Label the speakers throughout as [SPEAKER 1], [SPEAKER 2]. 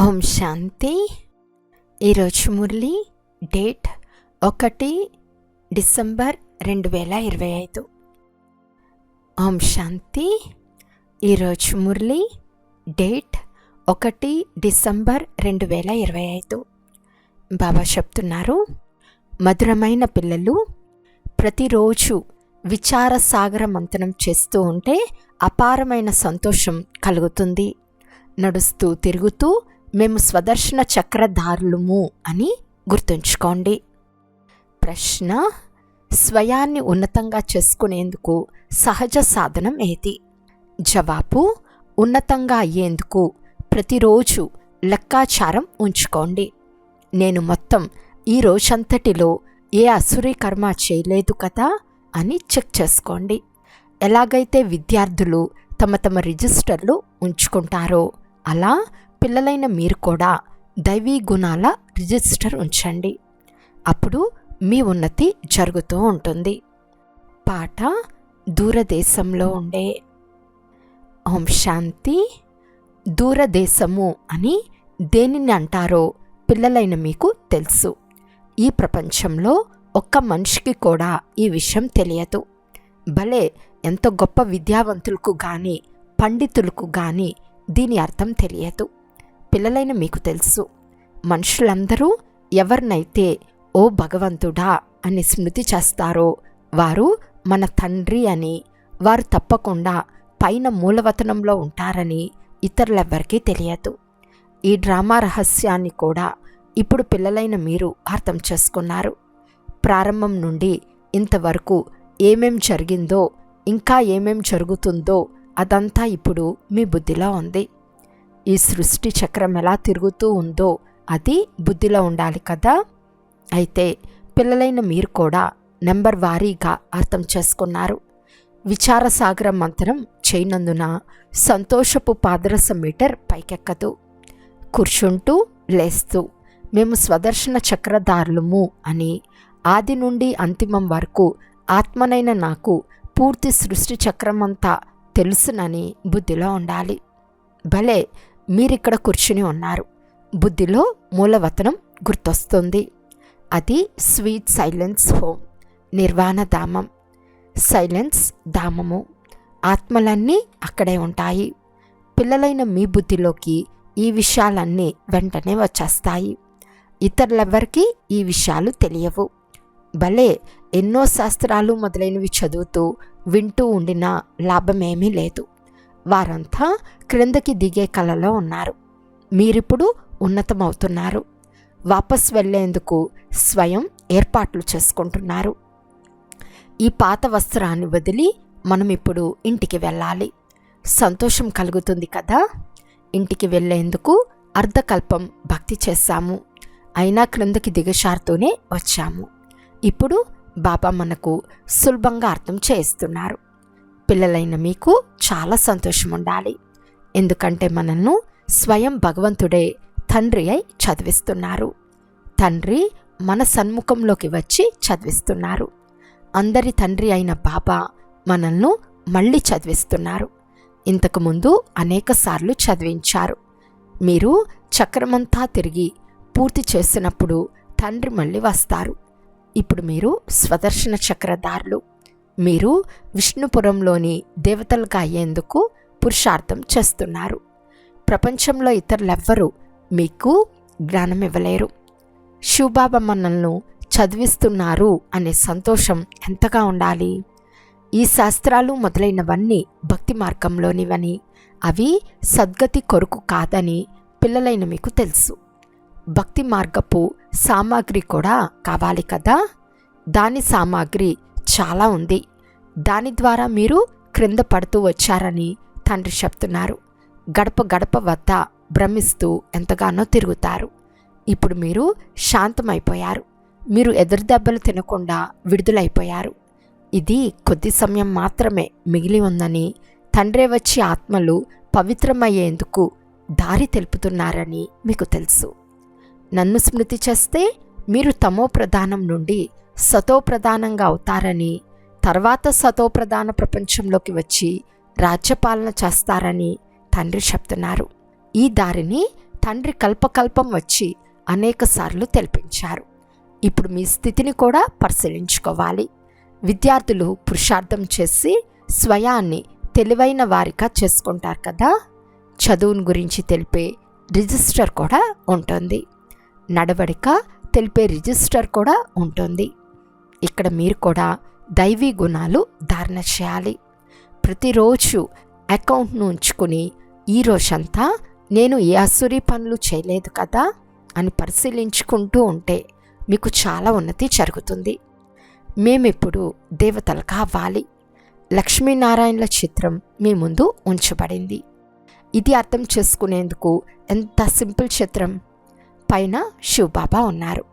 [SPEAKER 1] ఓం శాంతి. ఈరోజు మురళి డేట్ ఒకటి డిసెంబర్ రెండు వేల ఇరవై ఐదు. ఓం శాంతి. ఈరోజు మురళి డేట్ ఒకటి డిసెంబర్ రెండు వేల ఇరవై ఐదు. బాబా చెప్తున్నారు మధురమైన పిల్లలు ప్రతిరోజు విచార సాగర మంతనం చేస్తూ ఉంటే అపారమైన సంతోషం కలుగుతుంది. నడుస్తూ తిరుగుతూ మేము స్వదర్శన చక్రధారులము అని గుర్తుంచుకోండి. ప్రశ్న స్వయాన్ని ఉన్నతంగా చేసుకునేందుకు సహజ సాధనం ఏది? జవాబు ఉన్నతంగా అయ్యేందుకు ప్రతిరోజు లెక్కాచారం ఉంచుకోండి. నేను మొత్తం ఈ రోజంతటిలో ఏ అసురీ కర్మ చేయలేదు కదా అని చెక్ చేసుకోండి. ఎలాగైతే విద్యార్థులు తమ తమ రిజిస్టర్లు ఉంచుకుంటారో అలా పిల్లలైన మీరు కూడా దైవీ గుణాల రిజిస్టర్ ఉంచండి. అప్పుడు మీ ఉన్నతి జరుగుతూ ఉంటుంది. పాట దూరదేశంలో ఉండే. ఓం శాంతి. దూరదేశము అని దేనిని అంటారో పిల్లలైన మీకు తెలుసు. ఈ ప్రపంచంలో ఒక్క మనిషికి కూడా ఈ విషయం తెలియదు. భలే ఎంత గొప్ప విద్యావంతులకు కానీ పండితులకు కానీ దీని అర్థం తెలియదు. పిల్లలైన మీకు తెలుసు. మనుషులందరూ ఎవరినైతే ఓ భగవంతుడా అని స్మృతి చేస్తారో వారు మన తండ్రి అని వారు తప్పకుండా పైన మూలవతనంలో ఉంటారని ఇతరులెవ్వరికీ తెలియదు. ఈ డ్రామా రహస్యాన్ని కూడా ఇప్పుడు పిల్లలైన మీరు అర్థం చేసుకున్నారు. ప్రారంభం నుండి ఇంతవరకు ఏమేం జరిగిందో ఇంకా ఏమేం జరుగుతుందో అదంతా ఇప్పుడు మీ బుద్ధిలో ఉంది. ఈ సృష్టి చక్రం ఎలా తిరుగుతూ ఉందో అది బుద్ధిలో ఉండాలి కదా? అయితే పిల్లలైన మీరు కూడా నెంబర్ వారీగా అర్థం చేసుకున్నారు. విచారసాగర మంత్రం చేయనందున సంతోషపు పాదరస మీటర్ పైకెక్కదు. కూర్చుంటూ లేస్తూ మేము స్వదర్శన చక్రధారులము అని ఆది నుండి అంతిమం వరకు ఆత్మనైన నాకు పూర్తి సృష్టి చక్రమంతా తెలుసునని బుద్ధిలో ఉండాలి. భలే మీరిక్కడ కూర్చుని ఉన్నారు. బుద్ధిలో మూలవతనం గుర్తొస్తుంది. అది స్వీట్ సైలెన్స్ హోమ్ నిర్వాణ ధామం. సైలెన్స్ ధామము. ఆత్మలన్నీ అక్కడే ఉంటాయి. పిల్లలైన మీ బుద్ధిలోకి ఈ విషయాలన్నీ వెంటనే వచ్చేస్తాయి. ఇతరులెవ్వరికీ ఈ విషయాలు తెలియవు. భలే ఎన్నో శాస్త్రాలు మొదలైనవి చదువుతూ వింటూ ఉండినా లాభమేమీ లేదు. వారంతా క్రిందకి దిగే కలలో ఉన్నారు. మీరిప్పుడు ఉన్నతమవుతున్నారు. వాపస్ వెళ్ళేందుకు స్వయం ఏర్పాట్లు చేసుకుంటున్నారు. ఈ పాత వస్త్రాన్ని వదిలి మనం ఇప్పుడు ఇంటికి వెళ్ళాలి. సంతోషం కలుగుతుంది కదా? ఇంటికి వెళ్ళేందుకు అర్ధకల్పం భక్తి చేశాము. అయినా క్రిందకి దిగశారుతూనే వచ్చాము. ఇప్పుడు బాబా మనకు సులభంగా అర్థం చేస్తున్నారు పిల్లలైన మీకు చాలా సంతోషం ఉండాలి ఎందుకంటే మనల్ని స్వయం భగవంతుడే తండ్రి అయి చదివిస్తున్నారు. తండ్రి మన సన్ముఖంలోకి వచ్చి చదివిస్తున్నారు. అందరి తండ్రి అయిన బాబా మనల్ని మళ్ళీ చదివిస్తున్నారు. ఇంతకుముందు అనేకసార్లు చదివించారు. మీరు చక్రమంతా తిరిగి పూర్తి చేసినప్పుడు తండ్రి మళ్ళీ వస్తారు. ఇప్పుడు మీరు స్వదర్శన చక్రధారులు. మీరు విష్ణుపురంలోని దేవతలుగా అయ్యేందుకు పురుషార్థం చేస్తున్నారు. ప్రపంచంలో ఇతరులెవ్వరూ మీకు జ్ఞానం ఇవ్వలేరు. శివబాబా మనల్ని చదివిస్తున్నారు అనే సంతోషం ఎంతగా ఉండాలి? ఈ శాస్త్రాలు మొదలైనవన్నీ భక్తి మార్గంలోనివని అవి సద్గతి కొరకు కాదని పిల్లలైన మీకు తెలుసు. భక్తి మార్గపు సామాగ్రి కూడా కావాలి కదా? దాని సామాగ్రి చాలా ఉంది. దాని ద్వారా మీరు క్రింద పడుతూ వచ్చారని తండ్రి చెప్తున్నారు. గడప గడప వద్ద భ్రమిస్తూ ఎంతగానో తిరుగుతారు. ఇప్పుడు మీరు శాంతమైపోయారు. మీరు ఎదురు దెబ్బలు తినకుండా విడుదలైపోయారు. ఇది కొద్ది సమయం మాత్రమే మిగిలి ఉందని తండ్రే వచ్చి ఆత్మలు పవిత్రమయ్యేందుకు దారి తెలుపుతున్నారని మీకు తెలుసు. నన్ను స్మృతి చేస్తే మీరు తమో ప్రధానం నుండి సతో ప్రధానంగా అవుతారని తర్వాత సతోప్రధాన ప్రపంచంలోకి వచ్చి రాజ్యపాలన చేస్తారని తండ్రి చెప్తున్నారు. ఈ దారిని తండ్రి కల్పకల్పం వచ్చి అనేకసార్లు తెలిపించారు. ఇప్పుడు మీ స్థితిని కూడా పరిశీలించుకోవాలి. విద్యార్థులు పురుషార్థం చేసి స్వయాన్ని తెలివైన వారిగా చేసుకుంటారు కదా? చదువుని గురించి తెలిపే రిజిస్టర్ కూడా ఉంటుంది. నడవడిక తెలిపే రిజిస్టర్ కూడా ఉంటుంది. ఇక్కడ మీరు కూడా దైవీ గుణాలు ధారణ చేయాలి ప్రతిరోజు అకౌంట్ను ఉంచుకుని ఈ రోజంతా నేను ఏ అసురీ పనులు చేయలేదు కదా అని పరిశీలించుకుంటూ ఉంటే మీకు చాలా ఉన్నతి జరుగుతుంది. మేమిప్పుడు దేవతలు కావాలి. లక్ష్మీనారాయణల చిత్రం మీ ముందు ఉంచబడింది. ఇది అర్థం చేసుకునేందుకు ఎంత సింపుల్ చిత్రం. పైన శివబాబా ఉన్నారు.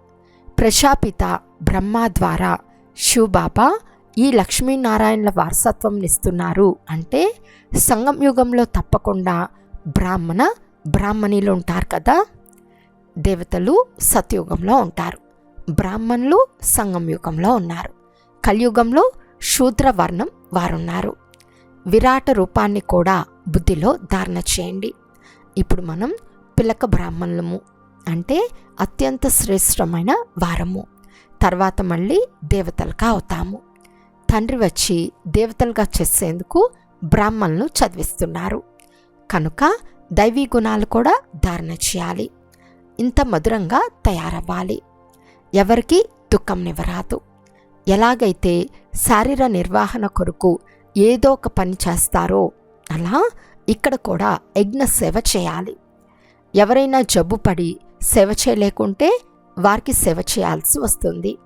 [SPEAKER 1] ప్రజాపిత బ్రహ్మ ద్వారా శివబాబా ఈ లక్ష్మీనారాయణల వారసత్వం ఇస్తున్నారు అంటే సంగం యుగంలో తప్పకుండా బ్రాహ్మణ బ్రాహ్మణులు ఉంటారు కదా? దేవతలు సత్యుగంలో ఉంటారు. బ్రాహ్మణులు సంగం యుగంలో ఉన్నారు. కలియుగంలో శూద్రవర్ణం వారున్నారు. విరాట రూపాన్ని కూడా బుద్ధిలో ధారణ చేయండి. ఇప్పుడు మనం పిలక బ్రాహ్మణులము అంటే అత్యంత శ్రేష్టమైన వారము. తర్వాత మళ్ళీ దేవతలుగా అవుతాము. తండ్రి వచ్చి దేవతలుగా చేసేందుకు బ్రాహ్మణులు చదివిస్తున్నారు. కనుక దైవీ గుణాలు కూడా ధారణ చేయాలి. ఇంత మధురంగా తయారవ్వాలి. ఎవరికి దుఃఖంనివ్వరాదు ఎలాగైతే శారీర నిర్వహణ కొరకు ఏదో ఒక పని చేస్తారో అలా ఇక్కడ కూడా యజ్ఞ సేవ చేయాలి. ఎవరైనా జబ్బు పడి సేవ చేయలేకుంటే వారికి సేవ చేయాల్సి వస్తుంది.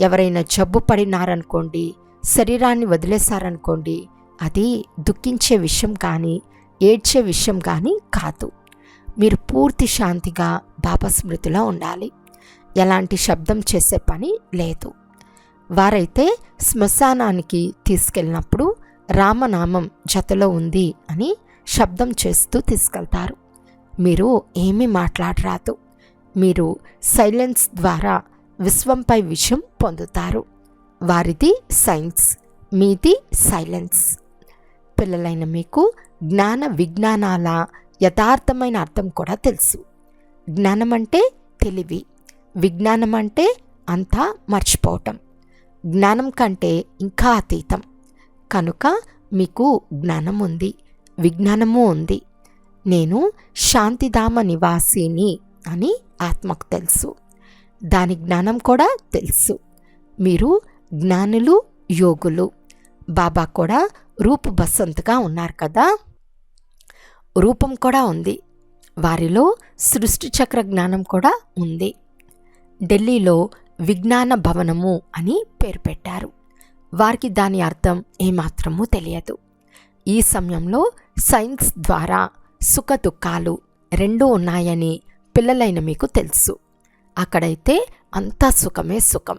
[SPEAKER 1] ఎవరైనా జబ్బు పడినారనుకోండి శరీరాన్ని వదిలేశారనుకోండి అది దుఃఖించే విషయం కానీ ఏడ్చే విషయం కానీ కాదు. మీరు పూర్తి శాంతిగా బాబా స్మృతిలో ఉండాలి. ఎలాంటి శబ్దం చేసే పని లేదు. వారైతే శ్మశానానికి తీసుకెళ్ళినప్పుడు రామనామం జతలో ఉంది అని శబ్దం చేస్తూ తీసుకెళ్తారు. మీరు ఏమీ మాట్లాడరాదు. మీరు సైలెన్స్ ద్వారా విశ్వంపై విషయం పొందుతారు. వారిది సైన్స్ మీది సైలెన్స్. పిల్లలైన మీకు జ్ఞాన విజ్ఞానాల యథార్థమైన అర్థం కూడా తెలుసు. జ్ఞానం అంటే తెలివి విజ్ఞానం అంటే అంతా మర్చిపోవటం. జ్ఞానం కంటే ఇంకా అతీతం. కనుక మీకు జ్ఞానం ఉంది విజ్ఞానము ఉంది. నేను శాంతిధామ నివాసిని అని ఆత్మకు తెలుసు. దాని జ్ఞానం కూడా తెలుసు. మీరు జ్ఞానులు యోగులు. బాబా కూడా రూపు బసంత్గా ఉన్నారు కదా? రూపం కూడా ఉంది. వారిలో సృష్టి చక్ర జ్ఞానం కూడా ఉంది. ఢిల్లీలో విజ్ఞాన భవనము అని పేరు పెట్టారు. వారికి దాని అర్థం ఏమాత్రమూ తెలియదు. ఈ సమయంలో సైన్స్ ద్వారా సుఖ దుఃఖాలు రెండూ ఉన్నాయని పిల్లలైన మీకు తెలుసు. అక్కడైతే అంతా సుఖమే సుఖం.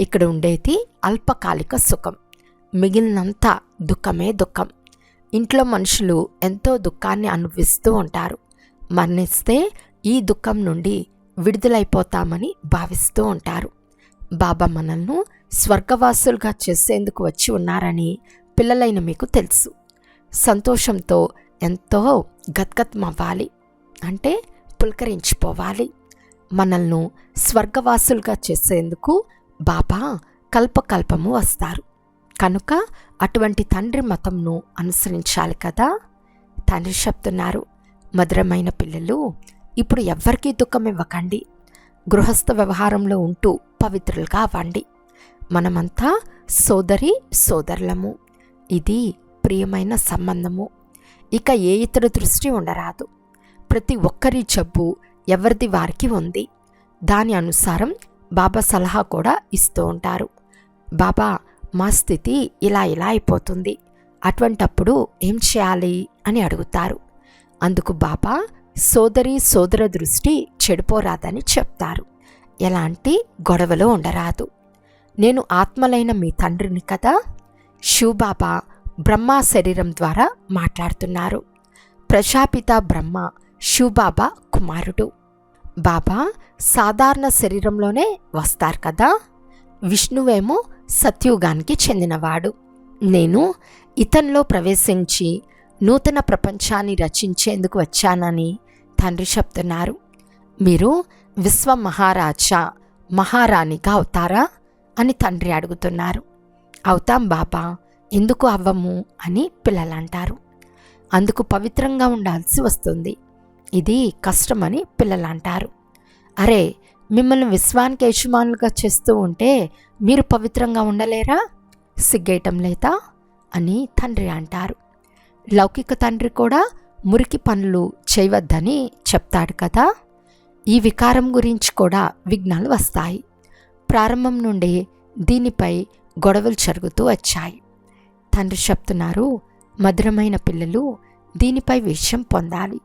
[SPEAKER 1] ఇక్కడ ఉండేది అల్పకాలిక సుఖం. మిగిలినంతా దుఃఖమే దుఃఖం. ఇంట్లో మనుషులు ఎంతో దుఃఖాన్ని అనుభవిస్తూ ఉంటారు. మరణిస్తే ఈ దుఃఖం నుండి విడుదలైపోతామని భావిస్తూ ఉంటారు. బాబా మనల్ని స్వర్గవాసులుగా చేసేందుకు వచ్చి ఉన్నారని పిల్లలైన మీకు తెలుసు. సంతోషంతో ఎంతో గద్గత్మవ్వాలి అంటే పులకరించిపోవాలి. మనల్ని స్వర్గవాసులుగా చేసేందుకు బాబా కల్పకల్పము వస్తారు. కనుక అటువంటి తండ్రి మతంను అనుసరించాలి కదా? తండ్రి చెప్తున్నారు మధురమైన పిల్లలు ఇప్పుడు ఎవ్వరికీ దుఃఖం ఇవ్వకండి. గృహస్థ వ్యవహారంలో ఉంటూ పవిత్రులుగా అవ్వండి. మనమంతా సోదరి సోదరులము. ఇది ప్రియమైన సంబంధము. ఇక ఏ ఇతర దృష్టి ఉండరాదు. ప్రతి ఒక్కరి జబ్బు ఎవరిది వారికి ఉంది. దాని అనుసారం బాబా సలహా కూడా ఇస్తూ ఉంటారు. బాబా మా స్థితి ఇలా ఇలా అయిపోతుంది. అటువంటప్పుడు ఏం చేయాలి? అని అడుగుతారు. అందుకు బాబా సోదరి సోదర దృష్టి చెడిపోరాదని చెప్తారు. ఎలాంటి గొడవలు ఉండరాదు. నేను ఆత్మలైన మీ తండ్రిని కదా? శివబాబా బ్రహ్మ శరీరం ద్వారా మాట్లాడుతున్నారు. ప్రజాపిత బ్రహ్మ షూబాబా కుమారుడు. బాబా సాధారణ శరీరంలోనే వస్తారు కదా? విష్ణువేమో సత్యుగానికి చెందినవాడు. నేను ఇతనిలో ప్రవేశించి నూతన ప్రపంచాన్ని రచించేందుకు వచ్చానని తండ్రి చెప్తున్నారు. మీరు విశ్వ మహారాజా మహారాణిగా అవుతారా అని తండ్రి అడుగుతున్నారు. అవుతాం బాబా ఎందుకు అవ్వము అని పిల్లలు అంటారు అందుకు పవిత్రంగా ఉండాల్సి వస్తుంది. ఇది కష్టమని పిల్లలు అంటారు అరే మిమ్మల్ని విశ్వానికి యజమానులుగా చేస్తూ ఉంటే మీరు పవిత్రంగా ఉండలేరా? సిగ్గేయటం లేదా? అని తండ్రి అంటారు. లౌకిక తండ్రి కూడా మురికి పనులు చేయవద్దని చెప్తాడు కదా? ఈ వికారం గురించి కూడా విఘ్నాలు వస్తాయి. ప్రారంభం నుండి దీనిపై గొడవలు జరుగుతూ వచ్చాయి. తండ్రి చెప్తున్నారు మధురమైన పిల్లలు దీనిపై విషయం పొందాలి.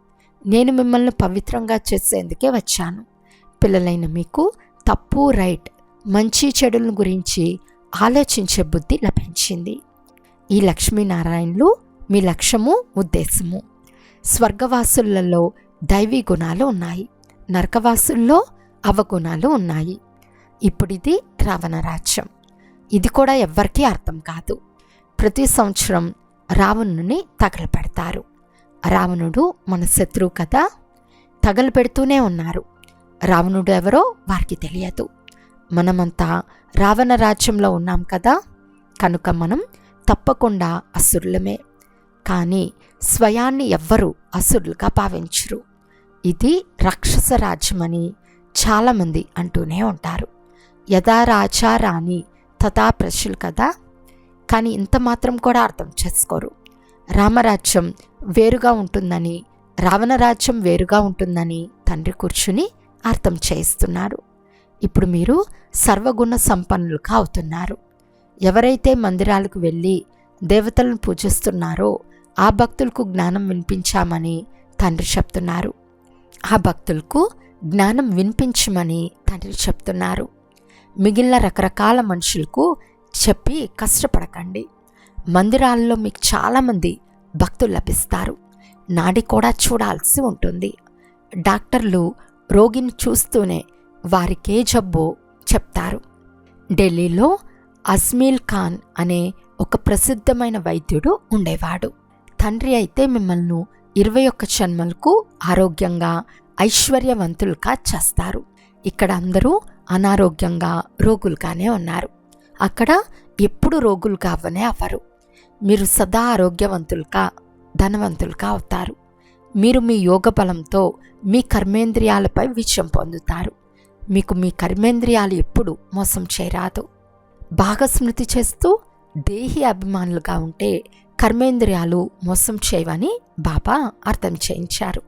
[SPEAKER 1] నేను మిమ్మల్ని పవిత్రంగా చేసేందుకే వచ్చాను. పిల్లలైన మీకు తప్పు రైట్ మంచి చెడులను గురించి ఆలోచించే బుద్ధి లభించింది. ఈ లక్ష్మీనారాయణలు మీ లక్ష్యము ఉద్దేశము. స్వర్గవాసులలో దైవీ గుణాలు ఉన్నాయి. నరకవాసుల్లో అవగుణాలు ఉన్నాయి. ఇప్పుడు ఇది రావణ రాజ్యం. ఇది కూడా ఎవ్వరికీ అర్థం కాదు. ప్రతి సంవత్సరం రావణుని తగలపెడతారు రావణుడు మన శత్రువు కదా? తగలపెడుతూనే ఉన్నారు. రావణుడు ఎవరో వారికి తెలియదు. మనమంతా రావణ రాజ్యంలో ఉన్నాం కదా? కనుక మనం తప్పకుండా అసురులమే. కానీ స్వయాన్ని ఎవ్వరూ అసురులుగా భావించరు. ఇది రాక్షస రాజ్యమని చాలామంది అంటూనే ఉంటారు. యథా రాజా రాణి తథా ప్రజలు కదా? కానీ ఇంత మాత్రం కూడా అర్థం చేసుకోరు. రామరాజ్యం వేరుగా ఉంటుందని రావణరాజ్యం వేరుగా ఉంటుందని తండ్రి కూర్చుని అర్థం చేయిస్తున్నారు ఇప్పుడు మీరు సర్వగుణ సంపన్నులుగా అవుతున్నారు. ఎవరైతే మందిరాలకు వెళ్ళి దేవతలను పూజిస్తున్నారో ఆ భక్తులకు జ్ఞానం వినిపించామని తండ్రి చెప్తున్నారు. ఆ భక్తులకు జ్ఞానం వినిపించమని తండ్రి చెప్తున్నారు. మిగిలిన రకరకాల మనుషులకు చెప్పి కష్టపడకండి. మందిరాల్లో మీకు చాలామంది భక్తులు లభిస్తారు. నాడి కూడా చూడాల్సి ఉంటుంది. డాక్టర్లు రోగిని చూస్తూనే వారికే జబ్బు చెప్తారు. ఢిల్లీలో అజ్మీల్ ఖాన్ అనే ఒక ప్రసిద్ధమైన వైద్యుడు ఉండేవాడు. తండ్రి అయితే మిమ్మల్ని ఇరవై ఒక్క జన్మలకు ఆరోగ్యంగా ఐశ్వర్యవంతులుగా చేస్తారు. ఇక్కడ అందరూ అనారోగ్యంగా రోగులుగానే ఉన్నారు. అక్కడ ఎప్పుడు రోగులుగా అవ్వనే అవ్వరు. మీరు సదా ఆరోగ్యవంతులుగా ధనవంతులుగా అవుతారు మీరు మీ యోగ బలంతో మీ కర్మేంద్రియాలపై విజయం పొందుతారు. మీకు మీ కర్మేంద్రియాలు ఎప్పుడు మోసం చేయరాదు. బాగా స్మృతి చేస్తూ దేహి అభిమానులుగా ఉంటే కర్మేంద్రియాలు మోసం చేయవని బాబా అర్థం చేయించారు.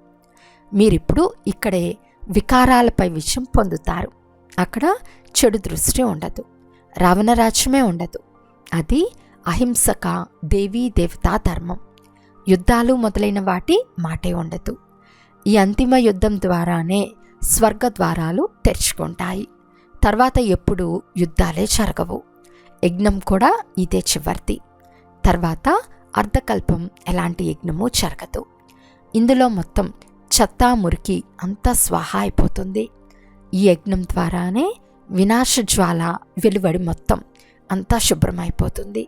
[SPEAKER 1] మీరిప్పుడు ఇక్కడే వికారాలపై విజయం పొందుతారు. అక్కడ చెడు దృష్టి ఉండదు. రావణరాజ్యమే ఉండదు. అది అహింసక దేవీ దేవతా ధర్మం. యుద్ధాలు మొదలైన వాటి మాటే ఉండదు. ఈ అంతిమ యుద్ధం ద్వారానే స్వర్గ ద్వారాలు తెరుచుకుంటాయి. తర్వాత ఎప్పుడు యుద్ధాలే జరగవు. యజ్ఞం కూడా ఇదే చివరిది తర్వాత అర్ధకల్పం ఎలాంటి యజ్ఞము జరగదు. ఇందులో మొత్తం చెత్త మురికి అంతా స్వాహ అయిపోతుంది. ఈ యజ్ఞం ద్వారానే వినాశ జ్వాల వెలువడి మొత్తం అంతా శుభ్రమైపోతుంది.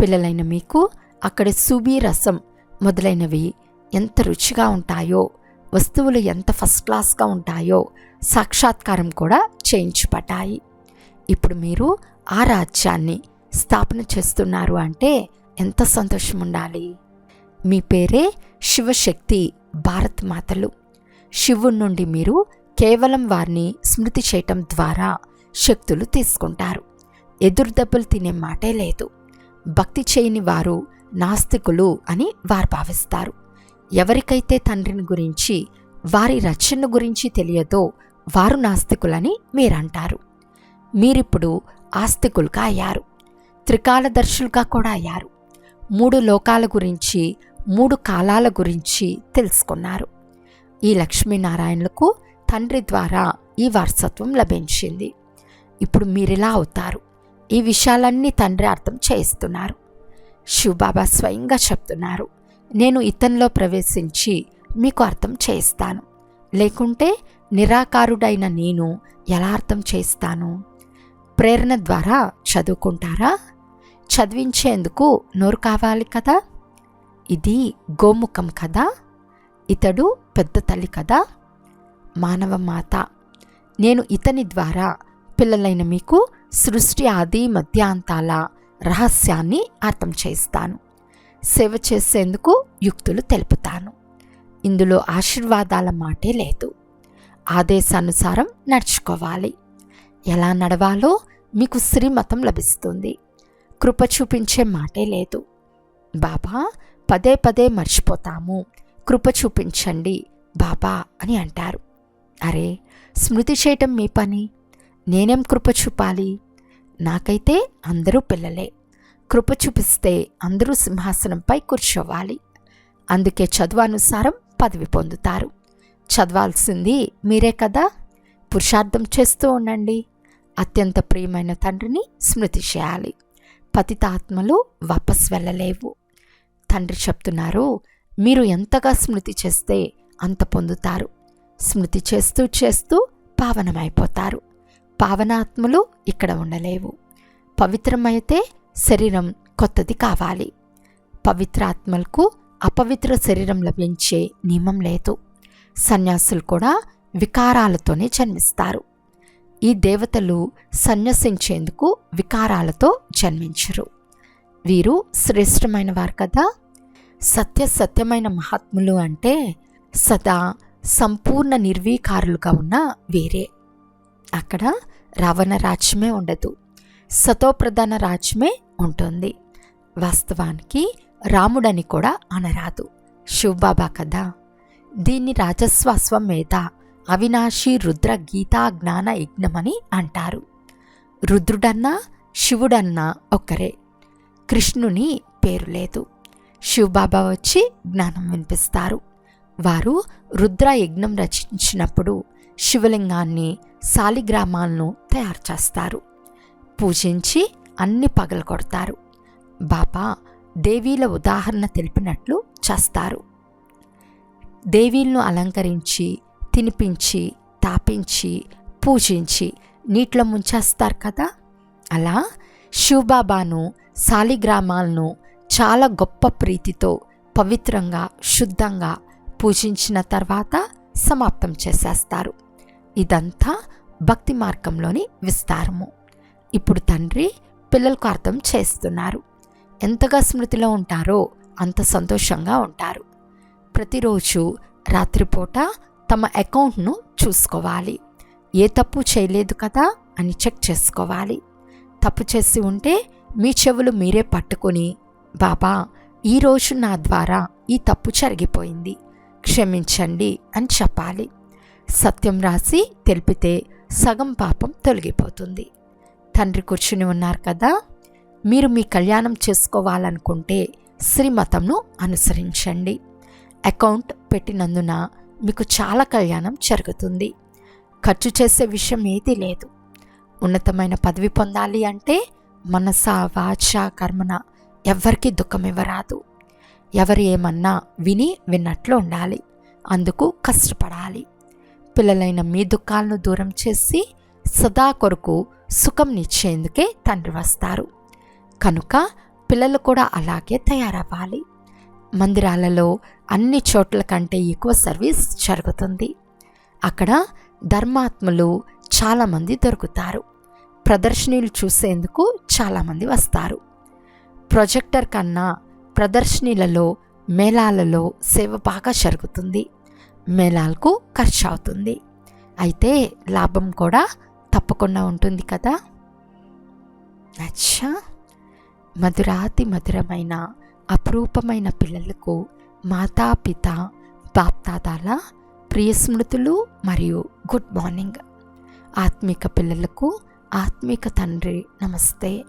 [SPEAKER 1] పిల్లలైన మీకు అక్కడ సుబి రసం మొదలైనవి ఎంత రుచిగా ఉంటాయో వస్తువులు ఎంత ఫస్ట్ క్లాస్గా ఉంటాయో సాక్షాత్కారం కూడా చేయించబడ్డాయి. ఇప్పుడు మీరు ఆ రాజ్యాన్ని స్థాపన చేస్తున్నారు అంటే ఎంత సంతోషం ఉండాలి మీ పేరే శివశక్తి భారత్ మాతలు. శివుడి నుండి మీరు కేవలం వారిని స్మృతి చేయటం ద్వారా శక్తులు తీసుకుంటారు. ఎదురుదెబ్బలు తినే మాటే లేదు. భక్తి చేయని వారు నాస్తికులు అని వారు భావిస్తారు. ఎవరికైతే తండ్రిని గురించి వారి రచన గురించి తెలియదో వారు నాస్తికులని మీరంటారు. మీరిప్పుడు ఆస్తికులుగా అయ్యారు. త్రికాలదర్శులుగా కూడా అయ్యారు. మూడు లోకాల గురించి మూడు కాలాల గురించి తెలుసుకున్నారు. ఈ లక్ష్మీనారాయణలకు తండ్రి ద్వారా ఈ వారసత్వం లభించింది. ఇప్పుడు మీరిలా అవుతారు. ఈ విషయాలన్నీ తండ్రి అర్థం చేయిస్తున్నారు. శివబాబా స్వయంగా చెప్తున్నారు నేను ఇతనిలో ప్రవేశించి మీకు అర్థం చేయిస్తాను. లేకుంటే నిరాకారుడైన నేను ఎలా అర్థం చేస్తాను ప్రేరణ ద్వారా చదువుకుంటారా? చదివించేందుకు నోరు కావాలి కదా? ఇది గోముఖం కదా? ఇతడు పెద్ద తల్లి కదా? మానవ మాత నేను ఇతని ద్వారా పిల్లలైన మీకు సృష్టి ఆది మధ్యాంతాల రహస్యాన్ని అర్థం చేస్తాను సేవ చేసేందుకు యుక్తులు తెలుపుతాను. ఇందులో ఆశీర్వాదాల మాటే లేదు. ఆదేశానుసారం నడుచుకోవాలి. ఎలా నడవాలో మీకు శ్రీమతం లభిస్తుంది. కృప చూపించే మాటే లేదు. బాబా పదే పదే మర్చిపోతాము. కృప చూపించండి బాబా అని అంటారు. అరే స్మృతి చేయటం మీ పని? నేనేం కృప చూపాలి? నాకైతే అందరూ పిల్లలే. కృప చూపిస్తే అందరూ సింహాసనంపై కూర్చోవాలి. అందుకే చదువానుసారం పదవి పొందుతారు. చదవాల్సింది మీరే కదా? పురుషార్థం చేస్తూ ఉండండి. అత్యంత ప్రియమైన తండ్రిని స్మృతి చేయాలి. పతితాత్మలు వాపస్ వెళ్ళలేవు. తండ్రి చెప్తున్నారు మీరు ఎంతగా స్మృతి చేస్తే అంత పొందుతారు. స్మృతి చేస్తూ చేస్తూ పావనమైపోతారు. పావనాత్మలు ఇక్కడ ఉండలేవు. పవిత్రమైతే శరీరం కొత్తది కావాలి. పవిత్రాత్మలకు అపవిత్ర శరీరం లభించే నియమం లేదు. సన్యాసులు కూడా వికారాలతోనే జన్మిస్తారు. ఈ దేవతలు సన్యసించేందుకు వికారాలతో జన్మించరు. వీరు శ్రేష్టమైన వారు కదా. సత్య సత్యమైన మహాత్ములు అంటే సదా సంపూర్ణ నిర్వీకారులుగా ఉన్న వేరే. అక్కడ రావణ రాజ్యమే ఉండదు. సతోప్రధాన రాజ్యమే ఉంటుంది. వాస్తవానికి రాముడని కూడా అనరాదు. శివబాబా కదా. దీన్ని రాజస్వాస్వమేధ అవినాశి రుద్ర గీతా జ్ఞాన యజ్ఞమని అంటారు. రుద్రుడన్నా శివుడన్నా ఒక్కరే. కృష్ణుని పేరు లేదు. శివబాబా వచ్చి జ్ఞానం వినిపిస్తారు. వారు రుద్ర యజ్ఞం రచించినప్పుడు శివలింగాన్ని శాలిగ్రామాలను తయారు చేస్తారు. పూజించి అన్ని పగలగొడతారు బాబా దేవీల ఉదాహరణ తెలిపినట్లు చేస్తారు. దేవీలను అలంకరించి తినిపించి తాపించి పూజించి నీటిలో ముంచేస్తారు కదా? అలా శివబాబాను శాలిగ్రామాలను చాలా గొప్ప ప్రీతితో పవిత్రంగా శుద్ధంగా పూజించిన తర్వాత సమాప్తం చేసేస్తారు. ఇదంతా భక్తి మార్గంలోని విస్తారము. ఇప్పుడు తండ్రి పిల్లలకు అర్థం చేస్తున్నారు. ఎంతగా స్మృతిలో ఉంటారో అంత సంతోషంగా ఉంటారు. ప్రతిరోజు రాత్రిపూట తమ అకౌంట్ను చూసుకోవాలి. ఏ తప్పు చేయలేదు కదా అని చెక్ చేసుకోవాలి. తప్పు చేసి ఉంటే మీ చెవులు మీరే పట్టుకొని బాబా ఈరోజు నా ద్వారా ఈ తప్పు జరిగిపోయింది. క్షమించండి అని చెప్పాలి. సత్యం రాసి తెలిపితే సగం పాపం తొలగిపోతుంది. తండ్రి కూర్చుని ఉన్నారు కదా మీరు మీ కళ్యాణం చేసుకోవాలనుకుంటే శ్రీమతంను అనుసరించండి. అకౌంట్ పెట్టినందున మీకు చాలా కళ్యాణం జరుగుతుంది. ఖర్చు చేసే విషయం ఏదీ లేదు. ఉన్నతమైన పదవి పొందాలి అంటే మనస వాచ కర్మన ఎవ్వరికీ దుఃఖం ఇవ్వరాదు. ఎవరు ఏమన్నా విని విన్నట్లు ఉండాలి. అందుకు కష్టపడాలి. పిల్లలైన మీ దుఃఖాలను దూరం చేసి సదా కొరకు సుఖం నిచ్చేందుకే తండ్రి వస్తారు. కనుక పిల్లలు కూడా అలాగే తయారవ్వాలి. మందిరాలలో అన్ని చోట్ల కంటే ఎక్కువ సర్వీస్ జరుగుతుంది. అక్కడ ధర్మాత్ములు చాలామంది దొరుకుతారు. ప్రదర్శనలు చూసేందుకు చాలామంది వస్తారు. ప్రొజెక్టర్ కన్నా ప్రదర్శనలలో మేళాలలో సేవ బాగా జరుగుతుంది. మేళాలకు ఖర్చు అవుతుంది. అయితే లాభం కూడా తప్పకుండా ఉంటుంది కదా? అచ్చా! మధురాతి మధురమైన అపురూపమైన పిల్లలకు మాతాపిత బాప్తాదాల ప్రియ స్మృతులు మరియు గుడ్ మార్నింగ్. ఆత్మిక పిల్లలకు ఆత్మిక తండ్రి నమస్తే.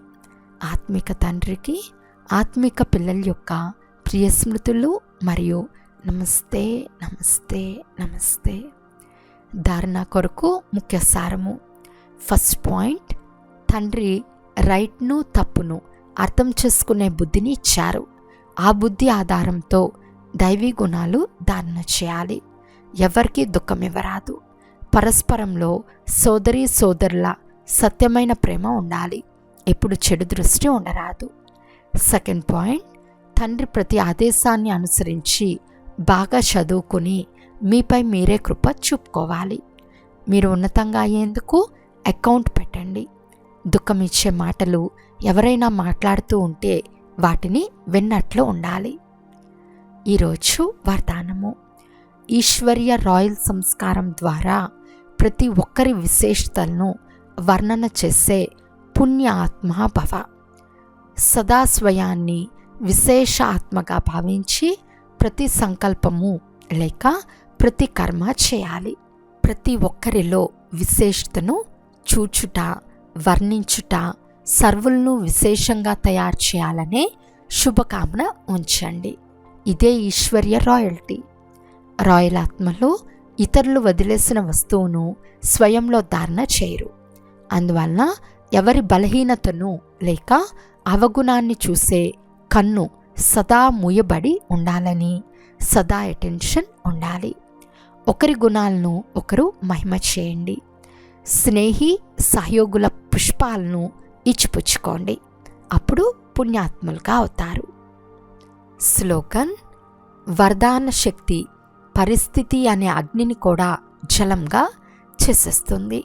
[SPEAKER 1] ఆత్మిక తండ్రికి ఆత్మిక పిల్లల యొక్క ప్రియ స్మృతులు మరియు నమస్తే నమస్తే నమస్తే. ధారణ కొరకు ముఖ్య సారము. ఫస్ట్ పాయింట్ తండ్రి రైట్ను తప్పును అర్థం చేసుకునే బుద్ధిని ఇచ్చారు. ఆ బుద్ధి ఆధారంతో దైవీ గుణాలు ధారణ చేయాలి. ఎవరికీ దుఃఖం ఇవ్వరాదు. పరస్పరంలో సోదరి సోదరుల సత్యమైన ప్రేమ ఉండాలి. ఎప్పుడు చెడు దృష్టి ఉండరాదు. సెకండ్ పాయింట్ తండ్రి ప్రతి ఆదేశాన్ని అనుసరించి బాగా చదువుకుని మీపై మీరే కృప చూపుకోవాలి. మీరు ఉన్నతంగా అయ్యేందుకు అకౌంట్ పెట్టండి. దుఃఖం ఇచ్చే మాటలు ఎవరైనా మాట్లాడుతూ ఉంటే వాటిని విన్నట్లు ఉండాలి. ఈరోజు వర్ధానము ఈశ్వర్య రాయల్ సంస్కారం ద్వారా ప్రతి ఒక్కరి విశేషతలను వర్ణన చేసే పుణ్య ఆత్మభవ సదాస్వయాన్ని విశేష ఆత్మగా భావించి ప్రతి సంకల్పము లేక ప్రతి కర్మ చేయాలి. ప్రతి ఒక్కరిలో విశేషతను చూచుట వర్ణించుట సర్వులను విశేషంగా తయారు చేయాలనే శుభకామన ఉంచండి. ఇదే ఈశ్వర్య రాయల్టీ. రాయల్ ఆత్మలు ఇతరులు వదిలేసిన వస్తువును స్వయంలో ధారణ చేయరు. అందువలన ఎవరి బలహీనతను లేక అవగుణాన్ని చూసే కన్ను సదా మూయబడి ఉండాలని సదా అటెన్షన్ ఉండాలి. ఒకరి గుణాలను ఒకరు మహిమ చేయండి. స్నేహి సహయోగుల పుష్పాలను ఇచ్చిపుచ్చుకోండి. అప్పుడు పుణ్యాత్ములుగా అవుతారు. స్లోగన్ వరదాన శక్తి పరిస్థితి అనే అగ్నిని కూడా జలంగా చేసేస్తుంది.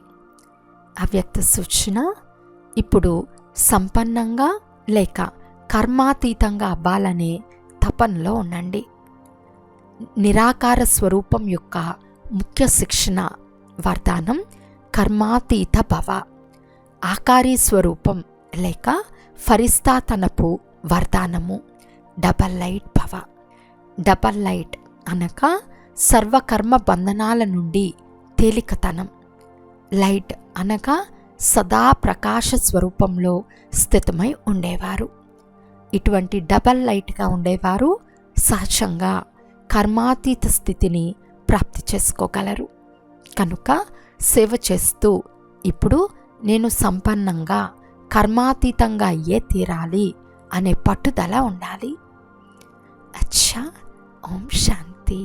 [SPEAKER 1] అవ్యక్త సూచన ఇప్పుడు సంపన్నంగా లేక కర్మాతీతంగా అవ్వాలనే తపనలో ఉండండి. నిరాకార స్వరూపం యొక్క ముఖ్య శిక్షణ వరదానం కర్మాతీత భవ. ఆకారి స్వరూపం లేక ఫరిస్తాతనపు వరదానము డబల్ లైట్ భవ. డబల్ లైట్ అనగా సర్వకర్మ బంధనాల నుండి తేలికతనం. లైట్ అనగా సదా ప్రకాశ స్వరూపంలో స్థితమై ఉండేవారు. ఇటువంటి డబల్ లైట్గా ఉండేవారు సహజంగా కర్మాతీత స్థితిని ప్రాప్తి చేసుకోగలరు. కనుక సేవ చేస్తూ ఇప్పుడు నేను సంపన్నంగా కర్మాతీతంగా అయ్యే తీరాలి అనే పట్టుదల ఉండాలి. అచ్చా ఓం శాంతి.